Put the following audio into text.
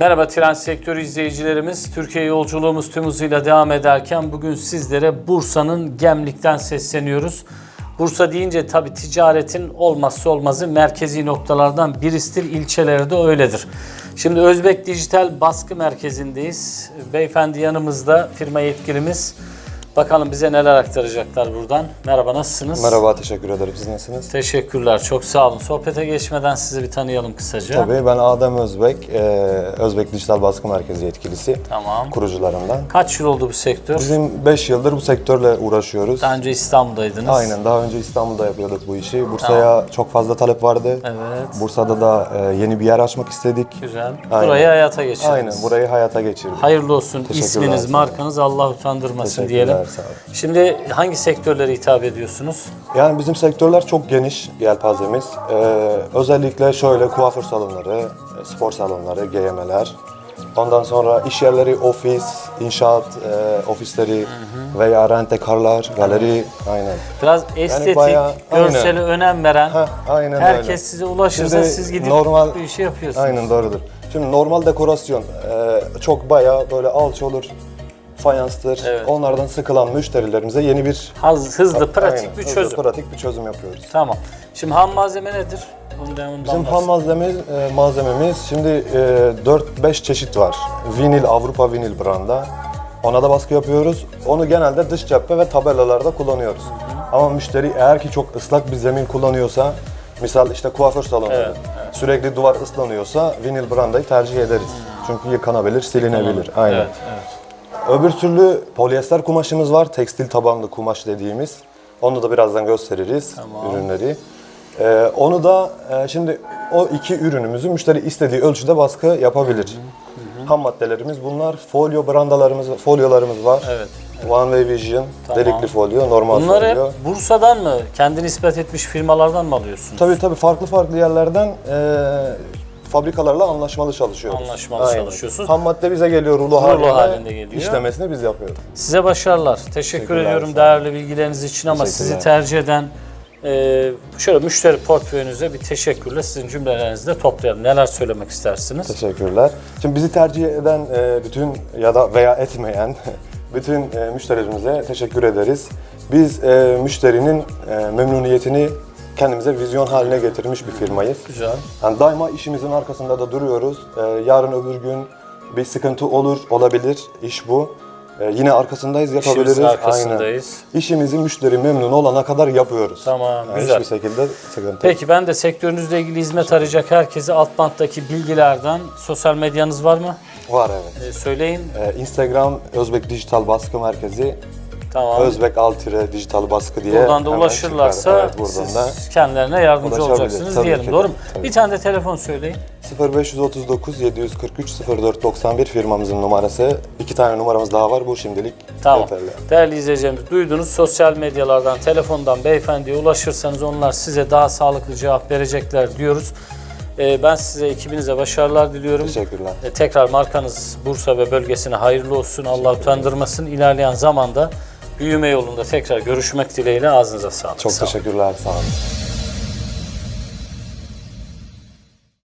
Merhaba tren sektörü izleyicilerimiz. Türkiye yolculuğumuz tüm hızıyla devam ederken bugün sizlere Bursa'nın Gemlik'ten sesleniyoruz. Bursa deyince tabii ticaretin olmazsa olmazı merkezi noktalardan birisidir. İlçeleri de öyledir. Şimdi Özbek Dijital Baskı Merkezi'ndeyiz. Beyefendi yanımızda firma yetkilimiz. Bakalım bize neler aktaracaklar buradan. Merhaba nasılsınız? Merhaba, teşekkür ederim. Siz nasılsınız? Teşekkürler, çok sağ olun. Sohbete geçmeden sizi bir tanıyalım kısaca. Tabii ben Adem Özbek, e, Özbek Dijital Baskı Merkezi yetkilisi, Tamam. kurucularından. Kaç yıl oldu bu sektör? Bizim 5 yıldır bu sektörle uğraşıyoruz. Daha önce İstanbul'daydınız. Aynen, daha önce İstanbul'da yapıyorduk bu işi. Bursa'ya çok fazla talep vardı. Evet. Bursa'da da e, yeni bir yer açmak istedik. Güzel. Aynen. Burayı hayata geçirdiniz. Aynen, burayı hayata geçirdik. Hayırlı olsun isminiz, markanız Allah utandırmasın diyelim. Sağ olun. Şimdi hangi sektörlere hitap ediyorsunuz? Yani bizim sektörler çok geniş yelpazemiz. E, özellikle şöyle kuaför salonları, e, spor salonları, GYM'ler. Ondan sonra iş yerleri, ofis, inşaat e, ofisleri veya rentekarlar, galeri, aynen. Biraz estetik, bayağı- görsele aynen. önem veren, Heh, aynen herkes öyle. size ulaşırsa Şimdi siz gidip normal- bu işi yapıyorsunuz. Aynen doğrudur. Şimdi normal dekorasyon e, çok bayağı böyle alç olur, fayanstır. Evet. Onlardan sıkılan müşterilerimize yeni bir Hız- hızlı, pratik Aynen, bir hızlı, çözüm. pratik bir çözüm yapıyoruz. Tamam. Şimdi ham malzeme nedir? Ondan, ondan Bizim ham bahsedin. malzememiz, e, malzememiz şimdi e, 4-5 çeşit var. Vinil, Avrupa Vinil branda. Ona da baskı yapıyoruz. Onu genelde dış cephe ve tabelalarda kullanıyoruz. Ama müşteri eğer ki çok ıslak bir zemin kullanıyorsa, misal işte kuaför salonları, sürekli duvar ıslanıyorsa vinil brandayı tercih ederiz. Çünkü yıkanabilir, silinebilir. Aynen. Evet, evet. Öbür türlü polyester kumaşımız var, tekstil tabanlı kumaş dediğimiz. Onu da birazdan gösteririz ürünleri. Ee, onu da e, şimdi o iki ürünümüzü müşteri istediği ölçüde baskı yapabilir. Ham maddelerimiz bunlar. Folyo brandalarımız, folyolarımız var. Evet, One Way Vision, delikli folyo, normal Bunları folyo. hep Bursa'dan mı, kendini ispat etmiş firmalardan mı alıyorsunuz? Tabii tabii farklı farklı yerlerden e, fabrikalarla anlaşmalı çalışıyoruz. Anlaşmalı çalışıyorsunuz. Ham madde bize geliyor rulo, halinde, halinde geliyor. İşlemesini biz yapıyoruz. Size başarılar. Teşekkür ediyorum değerli bilgileriniz için ama sizi tercih eden e, şöyle müşteri portföyünüze bir teşekkürle sizin cümlelerinizi de toplayalım. Neler söylemek istersiniz? Teşekkürler. Şimdi bizi tercih eden e, bütün ya da veya etmeyen bütün e, müşterilerimize teşekkür ederiz. Biz e, müşterinin e, memnuniyetini kendimize vizyon haline getirmiş bir firmayız. Güzel. Yani daima işimizin arkasında da duruyoruz. E, yarın öbür gün bir sıkıntı olur, olabilir. İş bu. E, yine arkasındayız, yapabiliriz. İşimizin arkasındayız. Aynen. İşimizi müşteri memnun olana kadar yapıyoruz. Tamam, Yani güzel. Hiçbir şekilde sıkıntı. Peki ben de sektörünüzle ilgili hizmet arayacak herkese alt banttaki bilgilerden sosyal medyanız var mı? Var evet. E, söyleyin. E, Instagram Özbek Dijital Baskı Merkezi Tamam. Özbek Altire dijital baskı diye Buradan da ulaşırlarsa çıkar. Evet, buradan siz da kendilerine yardımcı olacaksınız Tabii diyelim. ki Doğru mu? tabii. Bir tane de telefon söyleyin. 0539 743 0491 firmamızın numarası. İki tane numaramız daha var. Bu şimdilik Tamam. yeterli. Değerli izleyicilerimiz duydunuz. Sosyal medyalardan, telefondan beyefendiye ulaşırsanız onlar size daha sağlıklı cevap verecekler diyoruz. Ee, ben size ekibinize başarılar diliyorum. Teşekkürler. Ee, tekrar markanız Bursa ve bölgesine hayırlı olsun. Allah utandırmasın. İlerleyen zamanda büyüme yolunda tekrar görüşmek dileğiyle ağzınıza sağlık. Çok Sağ olun. teşekkürler. Sağ olun.